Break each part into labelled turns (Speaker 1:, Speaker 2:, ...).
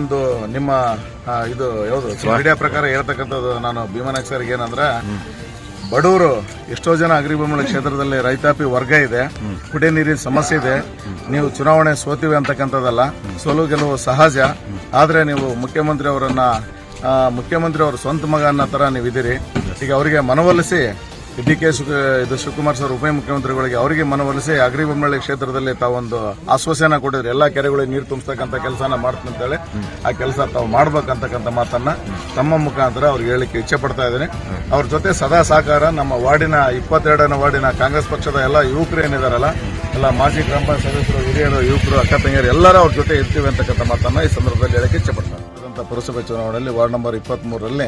Speaker 1: ಒಂದು ನಿಮ್ಮ ಇದು ಯಾವುದು ಮೀಡಿಯಾ ಪ್ರಕಾರ ಹೇಳ್ತಕ್ಕಂಥದ್ದು ನಾನು ಭೀಮನಾಯಕ್ ಸರ್ ಏನಂದ್ರೆ ಬಡವರು ಎಷ್ಟೋ ಜನ ಅಗ್ರಿಭೂಮಿ ಕ್ಷೇತ್ರದಲ್ಲಿ ರೈತಾಪಿ ವರ್ಗ ಇದೆ ಕುಡಿಯ ನೀರಿನ ಸಮಸ್ಯೆ ಇದೆ ನೀವು ಚುನಾವಣೆ ಸೋತಿವೆ ಅಂತಕ್ಕಂಥದ್ದಲ್ಲ ಸೋಲು ಗೆಲುವು ಸಹಜ ಆದರೆ ನೀವು ಮುಖ್ಯಮಂತ್ರಿ ಅವರನ್ನ ಮುಖ್ಯಮಂತ್ರಿ ಅವರ ಸ್ವಂತ ಮಗ ಅನ್ನೋ ತರ ನೀವಿದ್ದೀರಿ. ಈಗ ಅವರಿಗೆ ಮನವೊಲಿಸಿ ಡಿ ಕೆ ಇದು ಶಿವಕುಮಾರ್ ಸರ್, ಉಪಮುಖ್ಯಮಂತ್ರಿಗಳಿಗೆ ಅವರಿಗೆ ಮನವೊಲಿಸಿ ಅಗ್ರಿಬೊಮ್ಮಳ್ಳಿ ಕ್ಷೇತ್ರದಲ್ಲಿ ತಾವೊಂದು ಆಶ್ವಾಸನ ಕೊಟ್ಟಿದ್ರು. ಎಲ್ಲಾ ಕೆರೆಗಳಿಗೆ ನೀರು ತುಂಬಿಸ್ತಕ್ಕಂಥ ಕೆಲಸನ ಮಾಡ್ತಂತೇಳಿ ಆ ಕೆಲಸ ತಾವು ಮಾಡ್ಬೇಕಂತಕ್ಕಂಥ ಮಾತನ್ನ ತಮ್ಮ ಮುಖಾಂತರ ಅವ್ರಿಗೆ ಹೇಳಿಕ್ಕೆ ಇಚ್ಛೆ ಪಡ್ತಾ ಇದ್ದೀನಿ. ಅವ್ರ ಜೊತೆ ಸದಾ ಸಹಕಾರ, ನಮ್ಮ ವಾರ್ಡಿನ ಇಪ್ಪತ್ತೆರಡನೇ ವಾರ್ಡಿನ ಕಾಂಗ್ರೆಸ್ ಪಕ್ಷದ ಎಲ್ಲ ಯುವಕರು ಏನಿದಾರಲ್ಲ, ಎಲ್ಲ ಮಾಜಿ ಗ್ರಾಮ ಪಂಚಾಯತ್ ಸದಸ್ಯರು, ಹಿರಿಯರು, ಯುವಕರು, ಅಕ್ಕ ತಂಗಿಯರು, ಎಲ್ಲರೂ ಅವ್ರ ಜೊತೆ ಇರ್ತೀವಿ ಅಂತಕ್ಕಂಥ ಮಾತನ್ನ ಈ ಸಂದರ್ಭದಲ್ಲಿ ಹೇಳಕ್ಕೆ ಇಚ್ಛೆ ಪಡ್ತಾರೆ ಪುರಸಭೆ ಚುನಾವಣೆಯಲ್ಲಿ ವಾರ್ಡ್ ನಂಬರ್ ಇಪ್ಪತ್ತ್ ಮೂರರಲ್ಲಿ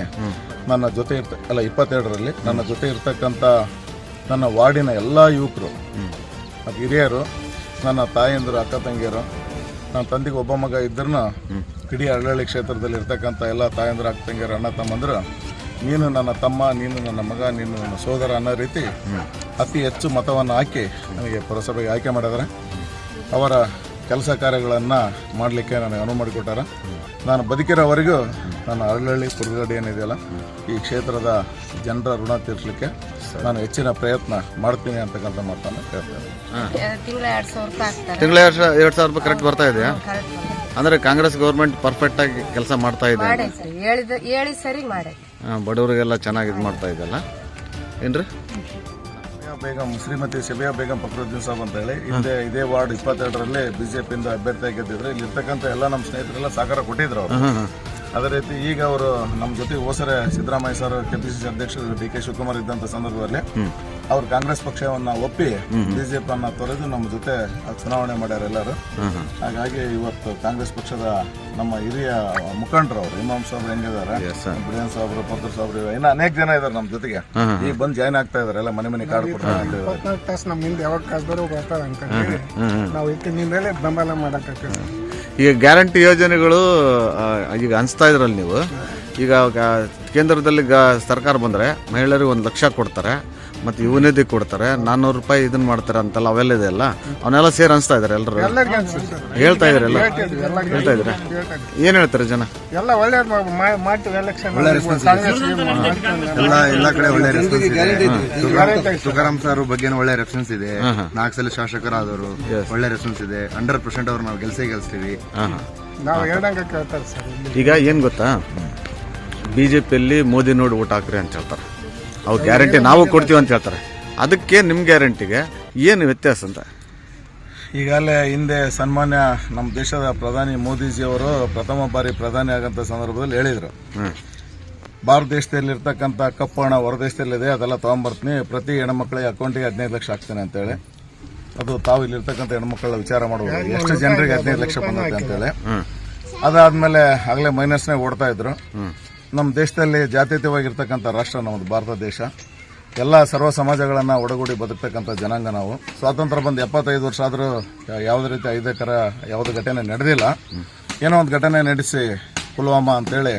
Speaker 1: ನನ್ನ ಜೊತೆ ಇರ್ತ, ಅಲ್ಲ, ಇಪ್ಪತ್ತೆರಡರಲ್ಲಿ ನನ್ನ ಜೊತೆ ಇರ್ತಕ್ಕಂಥ ನನ್ನ ವಾರ್ಡಿನ ಎಲ್ಲ ಯುವಕರು ಮತ್ತು ಹಿರಿಯರು, ನನ್ನ ತಾಯಂದಿರು, ಅಕ್ಕ ತಂಗಿಯರು, ನನ್ನ ತಂದೆಗೆ ಒಬ್ಬ ಮಗ ಇದ್ರೂ ಇಡೀ ಹಳ್ಳಿ ಕ್ಷೇತ್ರದಲ್ಲಿ ಇರ್ತಕ್ಕಂಥ ಎಲ್ಲ ತಾಯಂದಿರು, ಅಕ್ಕ ತಂಗಿಯರು, ಅಣ್ಣ ತಮ್ಮಂದರು, ನೀನು ನನ್ನ ತಮ್ಮ, ನೀನು ನನ್ನ ಮಗ, ನೀನು ನನ್ನ ಸೋದರ ಅನ್ನೋ ರೀತಿ ಅತಿ ಹೆಚ್ಚು ಮತವನ್ನು ಹಾಕಿ ನನಗೆ ಪುರಸಭೆಗೆ ಆಯ್ಕೆ ಮಾಡಿದರೆ ಅವರ ಕೆಲಸ ಕಾರ್ಯಗಳನ್ನು ಮಾಡಲಿಕ್ಕೆ ನನಗೆ ಅನುವು ಮಾಡಿಕೊಟ್ಟಾರ. ನಾನು ಬದುಕಿರೋವರೆಗೂ ನಾನು ಅರಳಹಳ್ಳಿ ಕುರುಗಡಿ ಏನಿದೆಯಲ್ಲ ಈ ಕ್ಷೇತ್ರದ ಜನರ ಋಣ ತೀರಿಸಲಿಕ್ಕೆ ನಾನು ಹೆಚ್ಚಿನ ಪ್ರಯತ್ನ ಮಾಡ್ತೀನಿ ಅಂತಕ್ಕಂಥ ಮಾತನ್ನು ಹೇಳ್ತೇನೆ
Speaker 2: ತಿಂಗಳ ಎರಡು ಸಾವಿರ ರೂಪಾಯಿ ಹಾಕ್ತಾರೆ
Speaker 3: ತಿಂಗಳ ಎರಡ್ ಸಾವಿರ ರೂಪಾಯಿ ಕರೆಕ್ಟ್ ಬರ್ತಾ ಇದೆಯಾ?
Speaker 2: ಕರೆಕ್ಟ್
Speaker 3: ಅಂದ್ರೆ ಕಾಂಗ್ರೆಸ್ ಗೌರ್ಮೆಂಟ್ ಪರ್ಫೆಕ್ಟ್ ಆಗಿ ಕೆಲಸ ಮಾಡ್ತಾ ಇದೆ ಬಡವರಿಗೆಲ್ಲ ಚೆನ್ನಾಗಿ ಇದು ಮಾಡ್ತಾ ಇದೆಲ್ಲ ಏನ್ರಿ?
Speaker 1: ಬೇಗಂ ಶ್ರೀಮತಿ ಶಬಿಯಾ ಬೇಗಂ ಫಕ್ರುದ್ದೀನ್ ಸಾಬ್ ಅಂತ ಹೇಳಿ ಹಿಂದೆ ಇದೇ ವಾರ್ಡ್ ಇಪ್ಪತ್ತೆರಡರಲ್ಲಿ ಬಿಜೆಪಿಯಿಂದ ಅಭ್ಯರ್ಥಿಯಾಗಿ ಗೆದ್ದಿದ್ರು ಇಲ್ಲಿ ಇರ್ತಕ್ಕಂಥ ಎಲ್ಲ ನಮ್ಮ ಸ್ನೇಹಿತರೆಲ್ಲ ಸಹಕಾರ ಕೊಟ್ಟಿದ್ರು ಅವರು. ಅದೇ ರೀತಿ ಈಗ ಅವರು ನಮ್ಮ ಜೊತೆ ಹೋಸರೆ Siddaramaiah sir K P C C ಅಧ್ಯಕ್ಷರು ಡಿ ಕೆ ಶಿವಕುಮಾರ್ ಇದ್ದಂಥ ಸಂದರ್ಭದಲ್ಲಿ ಅವ್ರು ಕಾಂಗ್ರೆಸ್ ಪಕ್ಷವನ್ನ ಒಪ್ಪಿ ಬಿಜೆಪಿ ಅನ್ನ ತೊರೆದು ನಮ್ಮ ಜೊತೆ ಚುನಾವಣೆ ಮಾಡ್ಯಾರ ಎಲ್ಲರೂ. ಹಾಗಾಗಿ ಇವತ್ತು ಕಾಂಗ್ರೆಸ್ ಪಕ್ಷದ ನಮ್ಮ ಹಿರಿಯ ಮುಖಂಡರು ಅವರು ಇಮಾಮ್ ಸಾಬ್ರು ಹೆಂಗಿದ್ದಾರೆ ಬಿಡಿಯನ್ ಸಾಬ್ರು ಪತ್ರ ಸಾಬ್ರು ಇನ್ನು ಅನೇಕ ಜನ ಇದಾರೆ ನಮ್ಮ ಜೊತೆಗೆ. ಈಗ ಬಂದು ಜಾಯ್ನ್ ಆಗ್ತಾ ಇದಾರೆ ಎಲ್ಲ ಮನೆ ಮನೆ ಕಾರ್ಡ್ ಕೊಡ್ತಾರೆ.
Speaker 4: ತಾಸು ನಮ್ಮ ಹಿಂದೆ ಯಾವಾಗ ಕಾಸ್ದರು ಬರ್ತಾರೆ ಅಂತ ಹೇಳಿ ನಾವು ಮೇಲೆ ಬೆಂಬಲ ಮಾಡಕ್ಕೆ
Speaker 3: ಈಗ ಗ್ಯಾರಂಟಿ ಯೋಜನೆಗಳು ಈಗ ಅನ್ಸ್ತಾ ಇದ್ರಲ್ಲಿ ನೀವು. ಈಗ ಕೇಂದ್ರದಲ್ಲಿ ಗ ಸರ್ಕಾರ ಬಂದ್ರೆ ಮಹಿಳೆಯರಿಗೆ ಒಂದು ಲಕ್ಷ ಕೊಡ್ತಾರೆ. ಮತ್ತೆ ಯುವನಿಧಿ ಕೊಡ್ತಾರೆ ನಾನ್ನೂರು ರೂಪಾಯಿ ಇದನ್ನ ಮಾಡ್ತಾರೆ ಅಂತಲ್ಲ ಅವೆಲ್ಲ ಇದೆ ಅಲ್ಲ? ಅವನ್ನೆಲ್ಲ ಸೇರಿ ಅನ್ಸ್ತಾ ಇದಾರೆ ಎಲ್ಲರೂ ಹೇಳ್ತಾ ಇದಾರೆ
Speaker 4: ಎಲ್ಲ?
Speaker 3: ಹೇಳ್ತಾ ಇದ್ರೆ ಏನ್ ಹೇಳ್ತಾರೆ ಜನ?
Speaker 4: ಎಲ್ಲ ಒಳ್ಳೆ ಮಾಡ್ತೀವಿ ಎಲೆಕ್ಷನ್
Speaker 5: ಎಲ್ಲ ಎಲ್ಲ ಕಡೆ ಒಳ್ಳೆ ರೆಸ್ಪಾನ್ಸ್ ಇದೆ. ತುಕಾರಾಮ್- ಸರ್ ಬಗ್ಗೆ ಒಳ್ಳೆ ರೆಸ್ಪಾನ್ಸ್ ಇದೆ. ನಾಲ್ಕು ಸಲ ಶಾಸಕರಾದವರು ಒಳ್ಳೆ ರೆಸ್ಪಾನ್ಸ್ ಇದೆ. ಹಂಡ್ರೆಡ್ ಪರ್ಸೆಂಟ್ ಅವ್ರು ನಾವು ಗೆಲ್ಸೇ ಗೆಲ್ಸ್ತೀವಿ.
Speaker 4: ನಾವು ಎರಡಂಗ ಕೇಳ್ತಾರೆ ಸರ್. ಇಲ್ಲಿ
Speaker 3: ಈಗ ಏನ್ ಗೊತ್ತಾ? ಬಿಜೆಪಿಯಲ್ಲಿ ಮೋದಿ ನೋಡಿ ಊಟ ಹಾಕ್ರಿ ಅಂತ ಹೇಳ್ತಾರೆ. ಅವ್ರು ಗ್ಯಾರಂಟಿ ನಾವು ಕೊಡ್ತೀವಿ ಅಂತ ಹೇಳ್ತಾರೆ. ಅದಕ್ಕೆ ನಿಮ್ ಗ್ಯಾರಂಟಿಗೆ ಏನು ವ್ಯತ್ಯಾಸ ಅಂತ?
Speaker 1: ಈಗಾಗಲೇ ಹಿಂದೆ ಸನ್ಮಾನ್ಯ ನಮ್ಮ ದೇಶದ ಪ್ರಧಾನಿ ಮೋದಿಜಿ ಅವರು ಪ್ರಥಮ ಬಾರಿ ಪ್ರಧಾನಿ ಆಗಂತ ಸಂದರ್ಭದಲ್ಲಿ ಹೇಳಿದ್ರು. ಭಾರತ ದೇಶದಲ್ಲಿ ಇರ್ತಕ್ಕಂಥ ಕಪ್ಪು ಹಣ ಹೊರ ದೇಶದಲ್ಲಿದೆ ಅದೆಲ್ಲ ತಗೊಂಬರ್ತೀನಿ ಪ್ರತಿ ಹೆಣ್ಮಕ್ಳಿಗೆ ಅಕೌಂಟಿಗೆ ಹದಿನೈದು ಲಕ್ಷ ಹಾಕ್ತೇನೆ ಅಂತೇಳಿ. ಅದು ತಾವು ಇಲ್ಲಿರ್ತಕ್ಕಂಥ ಹೆಣ್ಮಕ್ಳ ವಿಚಾರ ಮಾಡಬಹುದು ಎಷ್ಟು ಜನರಿಗೆ ಹದಿನೈದು ಲಕ್ಷ ಬಂದೈತೆ ಅಂತೇಳಿ. ಅದಾದ್ಮೇಲೆ ಆಗಲೇ ಮೈನಸ್ನೇ ಓಡ್ತಾ ಇದ್ರು. ನಮ್ಮ ದೇಶದಲ್ಲಿ ಜಾತ್ಯತೀತವಾಗಿರ್ತಕ್ಕಂಥ ರಾಷ್ಟ್ರ ನಮ್ಮದು ಭಾರತ ದೇಶ. ಎಲ್ಲ ಸರ್ವ ಸಮಾಜಗಳನ್ನು ಒಡಗೂಡಿ ಬದುಕ್ತಕ್ಕಂಥ ಜನಾಂಗ ನಾವು. ಸ್ವಾತಂತ್ರ್ಯ ಬಂದು ಎಪ್ಪತ್ತೈದು ವರ್ಷ ಆದರೂ ಯಾವುದೇ ರೀತಿ ಐದಕರ ಯಾವುದೇ ಘಟನೆ ನಡೆದಿಲ್ಲ. ಏನೋ ಒಂದು ಘಟನೆ ನಡೆಸಿ ಪುಲ್ವಾಮಾ ಅಂತೇಳಿ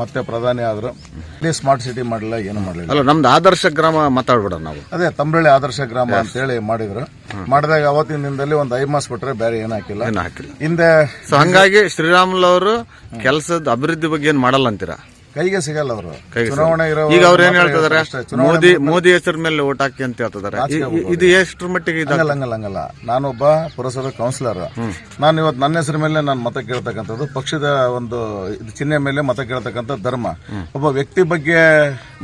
Speaker 1: ಮತ್ತೆ ಪ್ರಧಾನಿ ಆದರು. ಇಲ್ಲಿ ಸ್ಮಾರ್ಟ್ ಸಿಟಿ ಮಾಡಲಿಲ್ಲ ಏನು ಮಾಡಲಿಲ್ಲ.
Speaker 3: ಅಲ್ಲ ನಮ್ದು ಆದರ್ಶ ಗ್ರಾಮ ಮಾತಾಡ್ಬಿಡೋಣ ನಾವು.
Speaker 1: ಅದೇ ತಂಬಳ್ಳಿ ಆದರ್ಶ ಗ್ರಾಮ ಅಂತೇಳಿ ಮಾಡಿದ್ರು. ಮಾಡಿದಾಗ ಅವತ್ತಿನ ದಿನದಲ್ಲಿ ಒಂದು ಐಮಾಸ್ ಬಿಟ್ರೆ ಬೇರೆ ಏನು ಹಾಕಿಲ್ಲ.
Speaker 3: ಏನು ಹಾಕಿಲ್ಲ.
Speaker 1: ಹಿಂದೆ
Speaker 3: ಸೊ ಹಂಗಾಗಿ ಶ್ರೀರಾಮುಲು ಅವರು ಕೆಲಸದ ಅಭಿವೃದ್ಧಿ ಬಗ್ಗೆ ಏನು ಮಾಡಲ್ಲ ಅಂತೀರಾ?
Speaker 1: ಕೈಗೆ ಸಿಗಲ್ಲ ಅವರು. ಚುನಾವಣೆ ಇರೋ
Speaker 3: ಈಗ ಅವ್ರು ಏನ್ ಹೇಳ್ತಿದಾರೆ? ಮೋದಿ ಮೋದಿ ಹೆಸರ ಮೇಲೆ ಓಟ್ ಹಾಕಿ ಅಂತ ಹೇಳ್ತಿದಾರೆ. ಇದು ಎಷ್ಟು ಮಟ್ಟಿಗೆ ಇದಲ್ಲ
Speaker 1: ಹಂಗಲ್ಲ ಹಂಗಲ್ಲ ಹಂಗಲ್ಲ. ನಾನೊಬ್ಬ ಪುರಸಭೆ ಕೌನ್ಸಿಲರ್ ನಾನು ಇವತ್ತು ನನ್ನ ಹೆಸರ ಮೇಲೆ ನಾನು ಮತ ಕೇಳ್ತಕ್ಕಂಥದ್ದು ಪಕ್ಷದ ಒಂದು ಚಿಹ್ನೆ ಮೇಲೆ ಮತ ಕೇಳ್ತಕ್ಕಂಥ ಧರ್ಮ. ಒಬ್ಬ ವ್ಯಕ್ತಿ ಬಗ್ಗೆ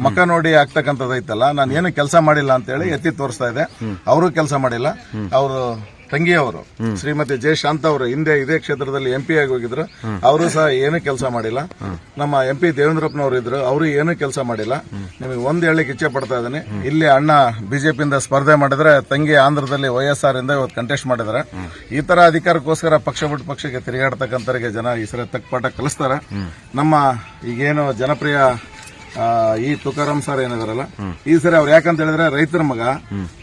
Speaker 1: ಮಕ ನೋಡಿ ಆಗ್ತಕ್ಕಂಥದ್ದು ಐತಲ್ಲ ನಾನು ಏನು ಕೆಲಸ ಮಾಡಿಲ್ಲ ಅಂತೇಳಿ ಎತ್ತಿ ತೋರಿಸ್ತಾ ಇದೆ. ಅವರು ಕೆಲಸ ಮಾಡಿಲ್ಲ. ಅವರು ತಂಗಿಯವರು, ಶ್ರೀಮತಿ ಜಯಶಾಂತ ಅವರು ಹಿಂದೆ ಇದೇ ಕ್ಷೇತ್ರದಲ್ಲಿ ಎಂಪಿ ಆಗಿ ಹೋಗಿದ್ರು. ಅವರು ಸಹ ಏನು ಕೆಲಸ ಮಾಡಿಲ್ಲ. ನಮ್ಮ ಎಂ ಪಿ ದೇವೇಂದ್ರಪ್ಪನವರು ಇದ್ರು. ಅವರು ಏನು ಕೆಲಸ ಮಾಡಿಲ್ಲ. ನಿಮಗೆ ಒಂದ್ ಹೇಳಲಿಕ್ಕೆ ಇಚ್ಛೆ ಪಡ್ತಾ ಇದ್ದೀನಿ. ಇಲ್ಲಿ ಅಣ್ಣ ಬಿಜೆಪಿಯಿಂದ ಸ್ಪರ್ಧೆ ಮಾಡಿದ್ರೆ ತಂಗಿ ಆಂಧ್ರದಲ್ಲಿ ವೈಎಸ್ಆರ್ ಎಸ್ ಆರ್ ಇಂದ ಇವತ್ತು ಕಂಟೆಸ್ಟ್ ಮಾಡಿದ್ದಾರೆ ಈ ತರ ಅಧಿಕಾರಕ್ಕೋಸ್ಕರ ಪಕ್ಷ ಬಿಟ್ಟು ಪಕ್ಷಕ್ಕೆ ತಿರುಗಾಡ್ತಕ್ಕಂಥವ್ರಿಗೆ ಜನ ಈ ಸರಿ ತಕ್ಕ ಪಾಠ ಕಲಿಸ್ತಾರೆ. ನಮ್ಮ ಈಗೇನು ಜನಪ್ರಿಯ ಈ ತುಕಾರಾಮ್ ಸರ್ ಏನಿದಾರಲ್ಲ, ಈ ಸರಿ ಅವ್ರು ಯಾಕಂತ ಹೇಳಿದ್ರೆ ರೈತರ ಮಗ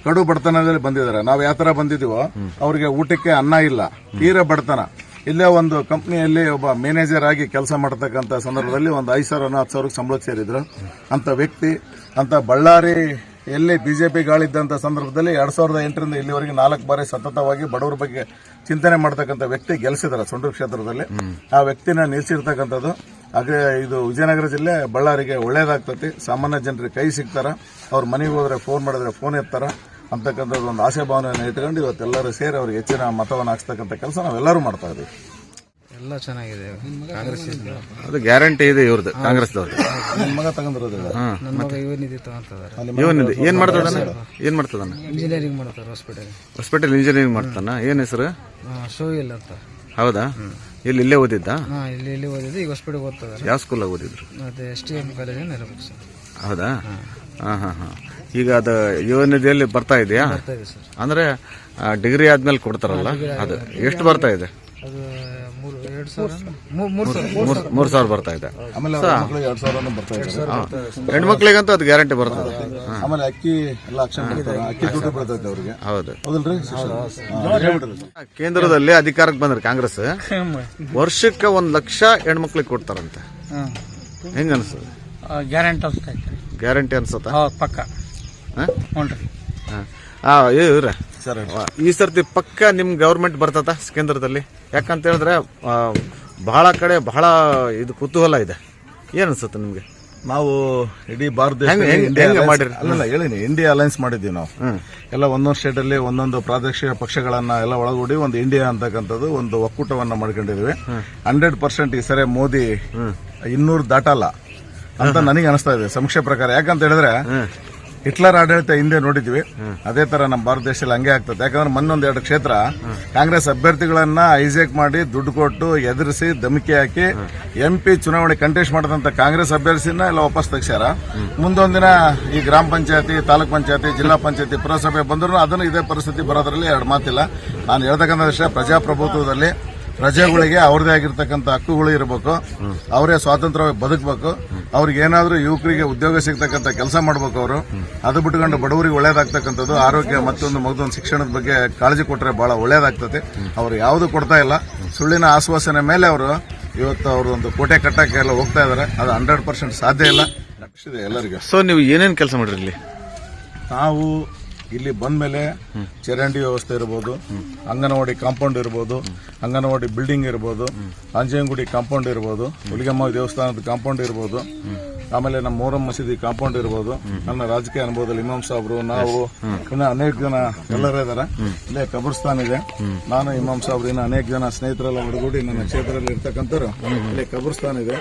Speaker 1: ಕಡು ಬಡತನದಲ್ಲಿ ಬಂದಿದ್ದಾರೆ. ನಾವು ಯಾವ ತರ ಬಂದಿದೀವೋ ಅವ್ರಿಗೆ ಊಟಕ್ಕೆ ಅನ್ನ ಇಲ್ಲ, ತೀರ ಬಡತನ. ಇಲ್ಲೇ ಒಂದು ಕಂಪ್ನಿಯಲ್ಲಿ ಒಬ್ಬ ಮ್ಯಾನೇಜರ್ ಆಗಿ ಕೆಲಸ ಮಾಡತಕ್ಕಂತ ಸಂದರ್ಭದಲ್ಲಿ ಒಂದು ಐದು ಸಾವಿರ, ಹತ್ತು ಸಾವಿರಕ್ಕೆ ಸಂಬಳಕ್ಕೆ ಸೇರಿದ್ರು. ಅಂತ ವ್ಯಕ್ತಿ, ಅಂತ ಬಳ್ಳಾರಿ ಎಲ್ಲಿ ಬಿಜೆಪಿ ಗಾಳಿದ್ದಂತ ಸಂದರ್ಭದಲ್ಲಿ ಎರಡ್ ಸಾವಿರದ ಎಂಟರಿಂದ ಇಲ್ಲಿವರೆಗೆ ನಾಲ್ಕು ಬಾರಿ ಸತತವಾಗಿ ಬಡವರ ಬಗ್ಗೆ ಚಿಂತನೆ ಮಾಡತಕ್ಕಂಥ ವ್ಯಕ್ತಿ ಗೆಲ್ಲಿಸಿದ್ದಾರೆ ಸೊಂಡೂರು ಕ್ಷೇತ್ರದಲ್ಲಿ. ಆ ವ್ಯಕ್ತಿನ ನಿಲ್ಲಿಸಿರ್ತಕ್ಕಂಥದ್ದು ಹಾಗೆ ಇದು ವಿಜಯನಗರ ಜಿಲ್ಲೆ ಬಳ್ಳಾರಿಗೆ ಒಳ್ಳೇದಾಗ್ತತಿ. ಸಾಮಾನ್ಯ ಜನರಿಗೆ ಕೈ ಸಿಗ್ತಾರ. ಅವ್ರ ಮನೆಗೆ ಹೋದ್ರೆ ಫೋನ್ ಮಾಡಿದ್ರೆ ಫೋನ್ ಎತ್ತಾರ. ಅಂತಕ್ಕಂಥದ್ದು ಒಂದು ಆಸೆ ಭಾವನೆಯನ್ನು ಇಟ್ಕೊಂಡು ಇವತ್ತೆಲ್ಲರೂ ಸೇರಿ ಅವ್ರಿಗೆ ಹೆಚ್ಚಿನ ಮತವನ್ನು ಹಾಕ್ಸ್ತಕ್ಕಂಥ ಕೆಲಸ ನಾವೆಲ್ಲರೂ ಮಾಡ್ತಾ ಇದ್ದೀವಿ
Speaker 4: ಎಲ್ಲ ಚೆನ್ನಾಗಿದೆ. ಕಾಂಗ್ರೆಸ್
Speaker 3: ಅದು ಗ್ಯಾರಂಟಿ ಇದೆ ಇವ್ರದ್ದು ಕಾಂಗ್ರೆಸ್
Speaker 1: ನನ್ನ ಮಗ ತಗೊಂಡಿರೋದು.
Speaker 4: ನನ್ನ ಮಗ ತಗೊಂತಾರೆ
Speaker 3: ಇವನಿದೆ ಏನ್ ಮಾಡ್ತದಾನ? ಏನ್ ಮಾಡ್ತದಾನ?
Speaker 4: ಇಂಜಿನಿಯರಿಂಗ್ ಮಾಡ್ತಾರೆ ಹಾಸ್ಪಿಟಲ್
Speaker 3: ಹಾಸ್ಪಿಟಲ್ ಇಂಜಿನಿಯರಿಂಗ್ ಮಾಡ್ತಾನ? ಏನ್ ಹೆಸರು?
Speaker 4: ಶೋ ಇಲ್ಲ ಅಂತ.
Speaker 3: ಹೌದಾ? ಇಲ್ಲಿ ಇಲ್ಲೇ ಓದಿದ್ದ?
Speaker 4: ಹಾ ಇಲ್ಲಿ ಇಲ್ಲಿ ಓದಿದ್ದು. ಈಗ ಹೊಸಪೇಟೆಗೆ ಓದ್ತಿದ್ದಾರೆ
Speaker 3: ಯಾವ ಸ್ಕೂಲಾಗ ಓದಿದ್ರು?
Speaker 4: ಮತ್ತೆ ಎಸ್ ಟಿ ಎಂ ಕಾಲೇಜ್ ನೆರಬೇಕು ಸರ್.
Speaker 3: ಹೌದಾ? ಹಾ. ಹಾ ಹಾ ಈಗ ಅದು ಯುವನಿಧಿಯಲ್ಲಿ ಬರ್ತಾ ಇದೆಯಾ?
Speaker 4: ಬರ್ತಾ ಇದೆ ಸರ್.
Speaker 3: ಅಂದ್ರೆ ಡಿಗ್ರಿ ಆದ್ಮೇಲೆ ಕೊಡ್ತಾರಲ್ಲ? ಅದು ಎಷ್ಟು ಬರ್ತಾ ಇದೆ?
Speaker 4: ಅದು ಎರಡು ಸಾವಿರ ಮೂರು ಸಾವಿರ.
Speaker 3: ಬರ್ತಾ ಇದೆ.
Speaker 1: ಆಮೇಲೆ ಅವ್ರ ಮಕ್ಕಳಿಗೆ ಎರಡ್ ಸಾವಿರ ಬರ್ತಾ ಇದ್ದಾರೆ
Speaker 3: ಹೆಣ್ಮಕ್ಳಿಗಂತೂ ಅದು ಗ್ಯಾರಂಟಿ ಬರ್ತದೆ.
Speaker 1: ಆಮೇಲೆ ಅಕ್ಕಿ ಎಲ್ಲ ಅಕ್ಷರ ಬಿಡ್ತಾರೆ ಅಕ್ಕಿ ದುಡ್ಡು ಬೀಳ್ತೈತೆ ಅವ್ರಿಗೆ.
Speaker 3: ಹೌದು.
Speaker 1: ಹೌದಲ್ರಿ.
Speaker 3: ಕೇಂದ್ರದಲ್ಲಿ ಅಧಿಕಾರಕ್ಕೆ ಬಂದ್ರೆ ಕಾಂಗ್ರೆಸ್? ವರ್ಷಕ್ಕೆ ಒಂದ್ ಲಕ್ಷ ಹೆಣ್ಮಕ್ಳಿಗೆ ಕೊಡ್ತಾರಂತೆ. ಹೆಂಗ ಅನ್ಸುತ್ತೆ?
Speaker 4: ಗ್ಯಾರಂಟಿ ಅನ್ಸುತ್ತೆ
Speaker 3: ಗ್ಯಾರಂಟಿ ಅನ್ಸತ್ತ?
Speaker 4: ಹೌದು ಪಕ್ಕ? ಹ್ಞೂ ರೀ
Speaker 3: ಹಾ. ಇವ್ರೆ. ಈ ಸರ್ತಿ ಪಕ್ಕ ನಿಮ್ ಗೌರ್ಮೆಂಟ್ ಬರ್ತದ ಕೇಂದ್ರದಲ್ಲಿ? ಯಾಕಂತ ಹೇಳಿದ್ರೆ ಬಹಳ ಕಡೆ ಬಹಳ ಇದು ಕುತೂಹಲ ಇದೆ. ಏನು ಅನ್ಸುತ್ತೆ ನಿಮಗೆ?
Speaker 1: ನಾವು ಇಡೀ ಭಾರತ ಅಲೈನ್ಸ್- ಹೇಳಿನಿ ಇಂಡಿಯಾ ಅಲೈನ್ಸ್ ಮಾಡಿದ್ವಿ ನಾವು. ಎಲ್ಲ ಒಂದೊಂದು ಸ್ಟೇಟ್ ಅಲ್ಲಿ ಒಂದೊಂದು ಪ್ರಾದೇಶಿಕ ಪಕ್ಷಗಳನ್ನ ಎಲ್ಲ ಒಳಗೂಡಿ ಒಂದು ಇಂಡಿಯಾ ಅಂತಕ್ಕಂಥದ್ದು ಒಂದು ಒಕ್ಕೂಟವನ್ನ ಮಾಡ್ಕೊಂಡಿದೀವಿ ಹಂಡ್ರೆಡ್ ಪರ್ಸೆಂಟ್ ಈ ಸರಿ ಮೋದಿ ಇನ್ನೂರು ದಾಟಲ್ಲ ಅಂತ ನನಗೆ ಅನಿಸ್ತಾ ಇದೆ ಸಮೀಕ್ಷೆ ಪ್ರಕಾರ. ಯಾಕಂತ ಹೇಳಿದ್ರೆ ಹಿಟ್ಲರ್ ಆಡಳಿತ ಹಿಂದೆ ನೋಡಿದ್ವಿ. ಅದೇ ತರ ನಮ್ಮ ಭಾರತ ದೇಶದಲ್ಲಿ ಹಂಗೆ ಆಗ್ತದೆ. ಯಾಕಂದ್ರೆ ಮೊನ್ನೊಂದ್ ಎರಡು ಕ್ಷೇತ್ರ, ಕಾಂಗ್ರೆಸ್ ಅಭ್ಯರ್ಥಿಗಳನ್ನ ಐಜೆಕ್ ಮಾಡಿ ದುಡ್ಡು ಕೊಟ್ಟು ಎದುರಿಸಿ ಧಮಕಿ ಹಾಕಿ ಎಂಪಿ ಚುನಾವಣೆ ಕಂಟೆಸ್ಟ್ ಮಾಡಿದಂತ ಕಾಂಗ್ರೆಸ್ ಅಭ್ಯರ್ಥಿನ ಎಲ್ಲ ವಾಪಸ್ ತೆಗ್ಸ್ಯಾರ. ಮುಂದೊಂದಿನ ಈ ಗ್ರಾಮ ಪಂಚಾಯತಿ, ತಾಲೂಕ್ ಪಂಚಾಯತಿ, ಜಿಲ್ಲಾ ಪಂಚಾಯತಿ, ಪುರಸಭೆ ಬಂದ್ರು ಅದನ್ನು ಇದೇ ಪರಿಸ್ಥಿತಿ ಬರೋದ್ರಲ್ಲಿ ಎರಡು ಮಾತಿಲ್ಲ. ನಾನು ಹೇಳ್ತಕ್ಕಂಥ ವಿಷಯ, ಪ್ರಜಾಪ್ರಭುತ್ವದಲ್ಲಿ ಪ್ರಜೆಗಳಿಗೆ ಅವ್ರದೇ ಆಗಿರ್ತಕ್ಕಂಥ ಹಕ್ಕುಗಳು ಇರಬೇಕು. ಅವರೇ ಸ್ವಾತಂತ್ರ್ಯವಾಗಿ ಬದುಕಬೇಕು. ಅವ್ರಿಗೆ ಏನಾದ್ರೂ ಯುವಕರಿಗೆ ಉದ್ಯೋಗ ಸಿಗ್ತಕ್ಕಂಥ ಕೆಲಸ ಮಾಡ್ಬೇಕು ಅವರು ಅದು ಬಿಟ್ಕೊಂಡು ಬಡವರಿಗೆ ಒಳ್ಳೇದಾಗ್ತಕ್ಕಂಥದ್ದು ಆರೋಗ್ಯ ಮತ್ತೊಂದು ಮಗದೊಂದು ಶಿಕ್ಷಣದ ಬಗ್ಗೆ ಕಾಳಜಿ ಕೊಟ್ಟರೆ ಬಹಳ ಒಳ್ಳೇದಾಗ್ತದೆ. ಅವ್ರು ಯಾವುದು ಕೊಡ್ತಾ ಇಲ್ಲ. ಸುಳ್ಳಿನ ಆಶ್ವಾಸನೆ ಮೇಲೆ ಅವರು ಇವತ್ತು ಅವರು ಒಂದು ಕೋಟೆ ಕಟ್ಟಕ್ಕೆ ಎಲ್ಲ ಹೋಗ್ತಾ ಇದಾರೆ. ಅದು ಹಂಡ್ರೆಡ್ ಪರ್ಸೆಂಟ್ ಸಾಧ್ಯ ಇಲ್ಲ. ಎಲ್ಲರಿಗೂ
Speaker 3: ಸೊ ನೀವು ಏನೇನು ಕೆಲಸ ಮಾಡಿರಿ ಇಲ್ಲಿ?
Speaker 1: ನಾವು ಇಲ್ಲಿ ಬಂದ್ಮೇಲೆ ಚರಂಡಿ ವ್ಯವಸ್ಥೆ ಇರಬಹುದು ಅಂಗನವಾಡಿ ಕಾಂಪೌಂಡ್ ಇರಬಹುದು ಅಂಗನವಾಡಿ ಬಿಲ್ಡಿಂಗ್ ಇರ್ಬೋದು ಆಂಜನೇಯಗುಡಿ ಕಾಂಪೌಂಡ್ ಇರಬಹುದು ಹುಲಿಗಮ್ಮ ದೇವಸ್ಥಾನದ ಕಾಂಪೌಂಡ್ ಇರ್ಬೋದು. ಆಮೇಲೆ ನಮ್ಮ ಮೋರಂ ಮಸೀದಿ ಕಾಂಪೌಂಡ್ ಇರ್ಬೋದು. ನನ್ನ ರಾಜಕೀಯ ಅನುಭವದಲ್ಲಿ ಇಮಾಮ್ ಸಾಬ್ರು, ನಾವು ಇನ್ನು ಅನೇಕ ಜನ ಎಲ್ಲರೂ ಇದಾರೆ. ಇಲ್ಲೇ ಕಬ್ರಸ್ತಾನ್ ಇದೆ. ನಾನು ಇಮಾಮ್ ಸಾಬ್ರು, ಇನ್ನು ಅನೇಕ ಜನ ಸ್ನೇಹಿತರೆಲ್ಲ ಒಡಗೂಡಿ ನನ್ನ ಕ್ಷೇತ್ರದಲ್ಲಿ ಇರ್ತಕ್ಕಂಥವ್ರು. ಇಲ್ಲಿ ಕಬ್ರಸ್ತಾನ್ ಇದೆ.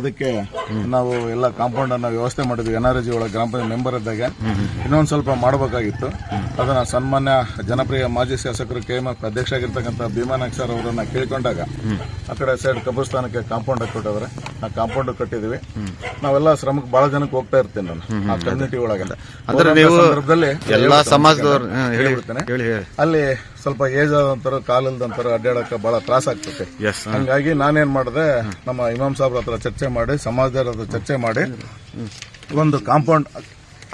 Speaker 1: ಅದಕ್ಕೆ ನಾವು ಎಲ್ಲ ಕಾಂಪೌಂಡ್ ಅನ್ನ ವ್ಯವಸ್ಥೆ ಮಾಡಿದ್ವಿ. ಎನ್ ಆರ್ ಜಿ ಒಳಗೆ ಗ್ರಾಮ ಪಂಚಾಯತ್ ಮೆಂಬರ್ ಇದ್ದಾಗ. ಇನ್ನೊಂದು ಸ್ವಲ್ಪ ಮಾಡಬೇಕಾಗಿತ್ತು. ಅದನ್ನ ಸನ್ಮಾನ್ಯ ಜನಪ್ರಿಯ ಮಾಜಿ ಶಾಸಕರು ಕೆ ಎಂ ಎಫ್ ಅಧ್ಯಕ್ಷ ಆಗಿರ್ತಕ್ಕಂಥ ಭೀಮಾನಾಯಕ್ ಸರ್ ಅವರನ್ನ ಕೇಳಿಕೊಂಡಾಗ, ಆ ಕಡೆ ಸೈಡ್ ಕಬ್ರಸ್ತಾನಕ್ಕೆ ಕಾಂಪೌಂಡ್ ಹಾಕೊಟ್ಟವ್ರೆ ಆ ಕಾಂಪೌಂಡ್ ಕಟ್ಟಿದೀವಿ. ನಾವೆಲ್ಲ ಶ್ರಮಕ್ಕೆ ಬಹಳ ಜನಕ್ಕೆ ಹೋಗ್ತಾ ಇರ್ತೀನಿ ನಾನು ಆ ಕಮ್ಯುನಿಟಿ ಒಳಗೆ.
Speaker 3: ಅಂದ್ರೆ ನೀವು
Speaker 1: ಸಂದರ್ಭದಲ್ಲಿ
Speaker 3: ಎಲ್ಲಾ ಸಮಾಜದವ್ರು
Speaker 1: ಹೇಳ್ಬಿಡ್ತೇನೆ. ಅಲ್ಲಿ ಸ್ವಲ್ಪ ಏಜ್ ಆದಂತರ ಕಾಲಿಲ್ದಂತರ ಅಡ್ಡಾಡಕ್ಕೆ ಬಹಳ ತ್ರಾಸ ಆಗ್ತದೆ ಹಂಗಾಗಿ ನಾನೇನ್ ಮಾಡಿದೆ ನಮ್ಮ ಇಮಾಮ್ ಸಾಬ್ರ ಹತ್ರ ಚರ್ಚೆ ಮಾಡಿ ಸಮಾಜದವ್ರ ಹತ್ರ ಚರ್ಚೆ ಮಾಡಿ ಒಂದು ಕಾಂಪೌಂಡ್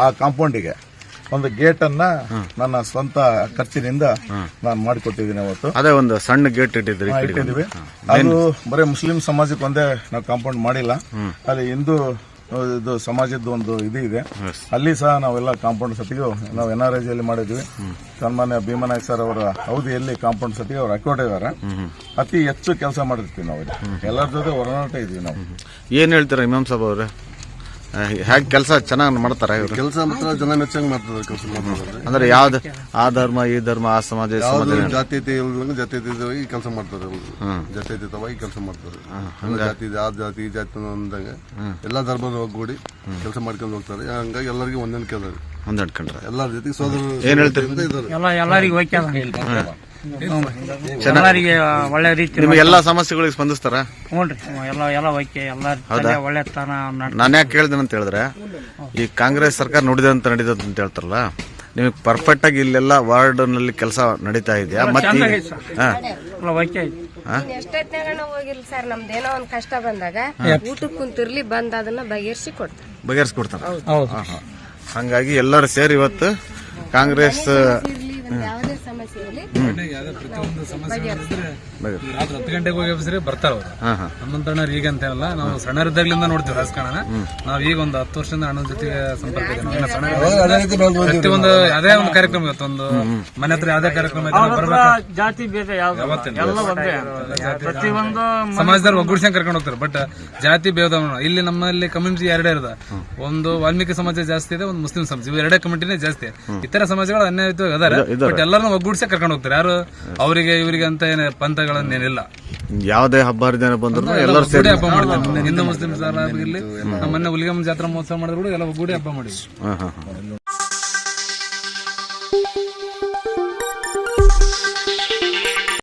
Speaker 1: ಆ ಕಾಂಪೌಂಡಿಗೆ ಒಂದು ಗೇಟ್ ಅನ್ನ ನನ್ನ ಸ್ವಂತ ಖರ್ಚಿನಿಂದ ನಾನು ಮಾಡಿಕೊಟ್ಟಿದ್ದೀನಿ ಅವತ್ತು.
Speaker 3: ಅದೇ ಒಂದು ಸಣ್ಣ ಗೇಟ್ ಇಟ್ಟಿದ್ರಿ ಕಡೆಗೆ.
Speaker 1: ಇಟ್ಟಿದ್ದೀವಿ. ಅದು ಬರೀ ಮುಸ್ಲಿಂ ಸಮಾಜಕ್ಕೆ ಒಂದೇ ನಾವು ಕಾಂಪೌಂಡ್ ಮಾಡಿಲ್ಲ. ಅಲ್ಲಿ ಹಿಂದೂ ಇದು ಸಮಾಜದ ಒಂದು ಇದು ಇದೆ. ಅಲ್ಲಿ ಸಹ ನಾವೆಲ್ಲ ಕಾಂಪೌಂಡ್ ಸತಿಗೂ ನಾವು ಎನ್ ಆರ್ ಜಿಯಲ್ಲಿ ಮಾಡಿದ್ವಿ. ಸನ್ಮಾನ್ಯ ಭೀಮನಾಯಕ್ ಸರ್ ಅವರ ಅವಧಿಯಲ್ಲಿ ಕಾಂಪೌಂಡ್ ಸತಿಗೆ ಅವ್ರು ಹಾಕೊಂಡಿದ್ದಾರೆ ಅತಿ ಹೆಚ್ಚು ಕೆಲಸ ಮಾಡಿರ್ತೀವಿ ನಾವು ಎಲ್ಲರ ಜೊತೆ ಹೊರನಾಟ ಇದೀವಿ ನಾವು.
Speaker 3: ಏನ್ ಹೇಳ್ತೀರಾ ಇಮಾಮ್ ಸಾಬ್ ಅವ್ರೆ? ಹೇಗೆ ಕೆಲಸ ಚೆನ್ನಾಗಿ ಮಾಡ್ತಾರ ಇವರು?
Speaker 5: ಕೆಲಸ ಮಾತ್ರ ಜನ ಮೆಚ್ಚಂಗ್ ಮಾಡ್ತಾರೆ ಕೆಲಸ ಮಾಡ್ತಾರೆ
Speaker 3: ಅಂದ್ರೆ ಯಾವ್ದು? ಆ ಧರ್ಮ ಈ ಧರ್ಮ ಆ ಸಮಾಜ ಈ ಸಮಾಜ.
Speaker 5: ಯಾವ್ದು ಜಾತ್ಯತೆ ಇಲ್ದಂಗೆ ಜಾತ್ಯತೀತವಾಗಿ ಕೆಲಸ ಮಾಡ್ತಾರೆ ಜಾತಿ ಜಾತ್ಯತೀತವಾಗಿ ಕೆಲಸ ಮಾಡ್ತಾರೆ. ಎಲ್ಲ ಜಾತಿ ಆ ಜಾತಿ ಈ ಜಾತಿ ಅಂದಂಗ ಎಲ್ಲಾ ಧರ್ಮದ ಒಗ್ಗೂಡಿ ಕೆಲಸ ಮಾಡ್ಕೊಂಡು ಹೋಗ್ತಾರೆ. ಹಂಗಾಗಿ ಎಲ್ಲರಿಗೂ ಒಂದೊಂದು ಕೆಲಸ.
Speaker 3: ಹೊಂದಾಡ್ಕೊಂಡ್ರೆ
Speaker 5: ಎಲ್ಲರ ಜೊತೆಗೆ ಸೋದರ
Speaker 3: ಏನ್ ಹೇಳ್ತಾರೆ?
Speaker 4: ಎಲ್ಲ ಎಲ್ಲರಿಗೂ
Speaker 6: ಎಲ್ಲರಿಗೆ ಒಳ್ಳೆ ರೀತಿ
Speaker 3: ನಿಮಗೆ ಎಲ್ಲಾ ಸಮಸ್ಯೆಗಳಿಗೆ ಸ್ಪಂದಿಸ್ತಾರ?
Speaker 6: ಹ್ಞೂ ರೀ ಎಲ್ಲ ಎಲ್ಲ ಓಕೆ ಎಲ್ಲ ತಲೆ ಒಳ್ಳೆ ತನ ನಡ್-
Speaker 3: ನಾನು ಯಾಕೆ ಕೇಳಿದೆ ಅಂತ ಹೇಳಿದ್ರೆ ಈ ಕಾಂಗ್ರೆಸ್ ಸರ್ಕಾರ ನುಡಿದಂತ ನಡೀತದ ಅಂತ ಹೇಳ್ತಾರಲ್ಲ ನಿಮಗೆ ಪರ್ಫೆಕ್ಟ್ ಆಗಿ ಇಲ್ಲೆಲ್ಲ ವಾರ್ಡ್ನಲ್ಲಿ ಕೆಲಸ ನಡೀತಾ ಇದೆಯಾ? ಮತ್ತೆ
Speaker 2: ಎಷ್ಟೊತ್ನಾಗ ಹೋಗಿಲ್ಲ ಸರ್ ನಮ್ದೇನೋ ಒಂದ್ ಕಷ್ಟ ಬಂದಾಗ ಊಟಕ್ಕೆ ಕುಂತಿರ್ಲಿ ಬಂದ್ ಅದನ್ನ ಬಗೆಹರಿಸಿ ಕೊಡ್ತಾರೆ.
Speaker 3: ಬಗೆಹರಿಸ್ಕೊಡ್ತಾರ. ಹಂಗಾಗಿ ಎಲ್ಲರೂ ಸೇರಿ ಇವತ್ತು ಕಾಂಗ್ರೆಸ್
Speaker 2: ಸಮಸ್ಯೆ ಇರ್ಲಿ
Speaker 7: ರಾತ್ರಿ ಹತ್ತು ಗಂಟೆಗೆ ಹೋಗಿ ಬರ್ತಾರ ಅವ್ರು. ಈಗ ಅಂತ ಹೇಳಲ್ಲ ನಾವು ಸಣ್ಣರಿದ್ದಾಗ್ಲಿಂದ ನೋಡ್ತೀವಿ ರಾಜಕಾರಣ. ನಾವ್ ಈಗ ಒಂದು ಹತ್ತು ವರ್ಷದಿಂದ ಅಣ್ಣನ ಜೊತೆಗೆ ಸಂಪರ್ಕ ಇದೆ. ನಾವು ಪ್ರತಿಯೊಂದು ಯಾವ್ದೇ ಒಂದು ಕಾರ್ಯಕ್ರಮ ಇವತ್ತು ಒಂದು ಮನೆ ಹತ್ರ ಯಾವ್ದೇ ಕಾರ್ಯಕ್ರಮ
Speaker 6: ಜಾತಿ ಭೇದ ಯಾವ್ದು? ಎಲ್ಲ ಒಂದೇ ಪ್ರತಿಯೊಂದು
Speaker 7: ಸಮಾಜದವ್ರು ಒಗ್ಗೂಡ್ಸ್ಕೊಂಡ್ ಕರ್ಕೊಂಡು ಹೋಗ್ತಾರೆ. ಬಟ್ ಜಾತಿ ಭೇದ ಇಲ್ಲಿ ನಮ್ಮಲ್ಲಿ ಕಮ್ಯುನಿಟಿ ಎರಡೇ ಇರದ. ಒಂದು ವಾಲ್ಮೀಕಿ ಸಮಾಜ ಜಾಸ್ತಿ ಇದೆ ಒಂದು ಮುಸ್ಲಿಂ ಸಮಾಜ. ಇವು ಎರಡೇ ಕಮ್ಯುನಿಟಿನೇ ಜಾಸ್ತಿ. ಇತರ ಸಮಾಜಗಳು ಅನ್ಯಾಯವಾಗಿ ಅದಾರ. ಬಟ್ ಎಲ್ಲರನ್ನೂ ಒಗ್ಗೂಡ್ಸೆ ಕರ್ಕೊಂಡು ಹೋಗ್ತಾರೆ. ಯಾರು ಅವರಿಗೆ ಇವರಿಗೆ ಅಂತ ಏನ ಪಂಥಗಳನ್ನೇನಿಲ್ಲ
Speaker 3: ಯಾವುದೇ ಹಬ್ಬ ಹರಿದಿನ ಬಂದ್ರು ಎಲ್ಲರೂ ಸೇರಿ
Speaker 7: ಹಬ್ಬ ಮಾಡ್ತಾರೆ. ಹಿಂದೂ ಮುಸ್ಲಿಂ ಇರ್ಲಿ ಇಲ್ಲಿ ನಮ್ಮನ್ನ ಹುಲಿಗಮ್ಮ ಜಾತ್ರಾ ಮಹೋತ್ಸವ ಮಾಡಿದ್ರು ಎಲ್ಲ ಒಗ್ಗೂಡಿ ಹಬ್ಬ
Speaker 3: ಮಾಡಿದ್ರು.